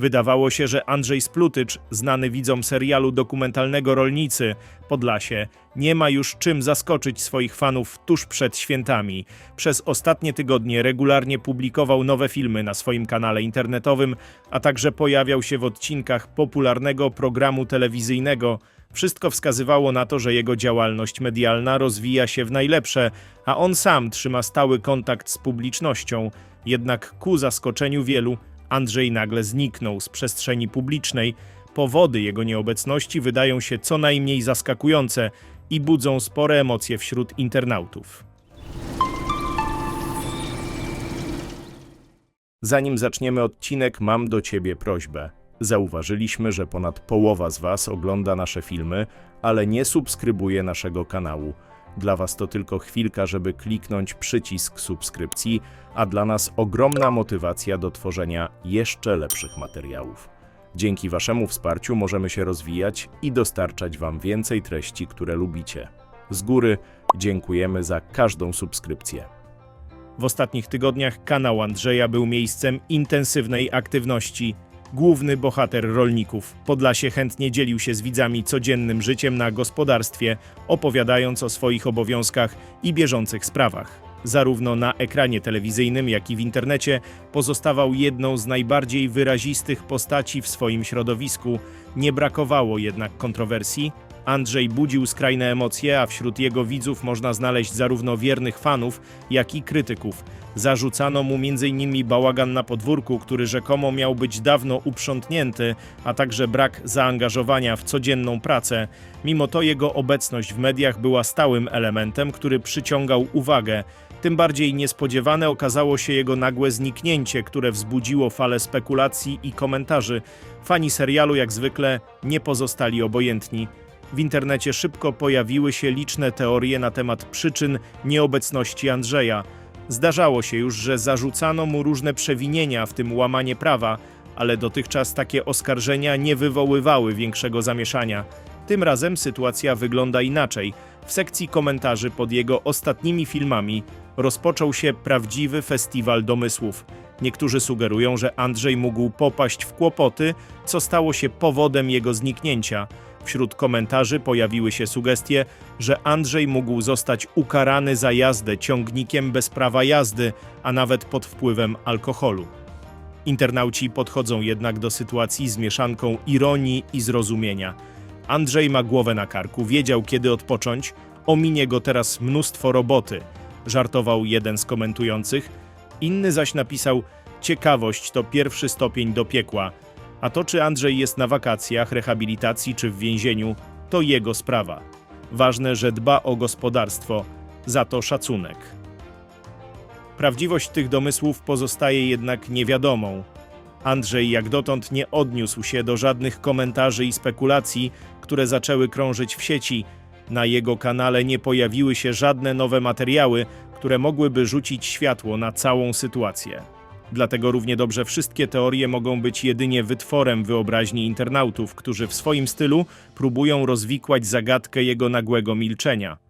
Wydawało się, że Andrzej Splutycz, znany widzom serialu dokumentalnego Rolnicy Podlasie, nie ma już czym zaskoczyć swoich fanów tuż przed świętami. Przez ostatnie tygodnie regularnie publikował nowe filmy na swoim kanale internetowym, a także pojawiał się w odcinkach popularnego programu telewizyjnego. Wszystko wskazywało na to, że jego działalność medialna rozwija się w najlepsze, a on sam trzyma stały kontakt z publicznością. Jednak ku zaskoczeniu wielu, Andrzej nagle zniknął z przestrzeni publicznej. Powody jego nieobecności wydają się co najmniej zaskakujące i budzą spore emocje wśród internautów. Zanim zaczniemy odcinek, mam do Ciebie prośbę. Zauważyliśmy, że ponad połowa z Was ogląda nasze filmy, ale nie subskrybuje naszego kanału. Dla Was to tylko chwilka, żeby kliknąć przycisk subskrypcji, a dla nas ogromna motywacja do tworzenia jeszcze lepszych materiałów. Dzięki Waszemu wsparciu możemy się rozwijać i dostarczać Wam więcej treści, które lubicie. Z góry dziękujemy za każdą subskrypcję. W ostatnich tygodniach kanał Andrzeja był miejscem intensywnej aktywności. Główny bohater rolników Podlasie chętnie dzielił się z widzami codziennym życiem na gospodarstwie, opowiadając o swoich obowiązkach i bieżących sprawach. Zarówno na ekranie telewizyjnym, jak i w internecie pozostawał jedną z najbardziej wyrazistych postaci w swoim środowisku. Nie brakowało jednak kontrowersji. Andrzej budził skrajne emocje, a wśród jego widzów można znaleźć zarówno wiernych fanów, jak i krytyków. Zarzucano mu m.in. bałagan na podwórku, który rzekomo miał być dawno uprzątnięty, a także brak zaangażowania w codzienną pracę. Mimo to jego obecność w mediach była stałym elementem, który przyciągał uwagę. Tym bardziej niespodziewane okazało się jego nagłe zniknięcie, które wzbudziło falę spekulacji i komentarzy. Fani serialu jak zwykle nie pozostali obojętni. W internecie szybko pojawiły się liczne teorie na temat przyczyn nieobecności Andrzeja. Zdarzało się już, że zarzucano mu różne przewinienia, w tym łamanie prawa, ale dotychczas takie oskarżenia nie wywoływały większego zamieszania. Tym razem sytuacja wygląda inaczej. W sekcji komentarzy pod jego ostatnimi filmami rozpoczął się prawdziwy festiwal domysłów. Niektórzy sugerują, że Andrzej mógł popaść w kłopoty, co stało się powodem jego zniknięcia. Wśród komentarzy pojawiły się sugestie, że Andrzej mógł zostać ukarany za jazdę ciągnikiem bez prawa jazdy, a nawet pod wpływem alkoholu. Internauci podchodzą jednak do sytuacji z mieszanką ironii i zrozumienia. Andrzej ma głowę na karku, wiedział kiedy odpocząć, ominie go teraz mnóstwo roboty, żartował jeden z komentujących. Inny zaś napisał: Ciekawość to pierwszy stopień do piekła. A to, czy Andrzej jest na wakacjach, rehabilitacji czy w więzieniu, to jego sprawa. Ważne, że dba o gospodarstwo, za to szacunek. Prawdziwość tych domysłów pozostaje jednak niewiadomą. Andrzej jak dotąd nie odniósł się do żadnych komentarzy i spekulacji, które zaczęły krążyć w sieci. Na jego kanale nie pojawiły się żadne nowe materiały, które mogłyby rzucić światło na całą sytuację. Dlatego równie dobrze wszystkie teorie mogą być jedynie wytworem wyobraźni internautów, którzy w swoim stylu próbują rozwikłać zagadkę jego nagłego milczenia.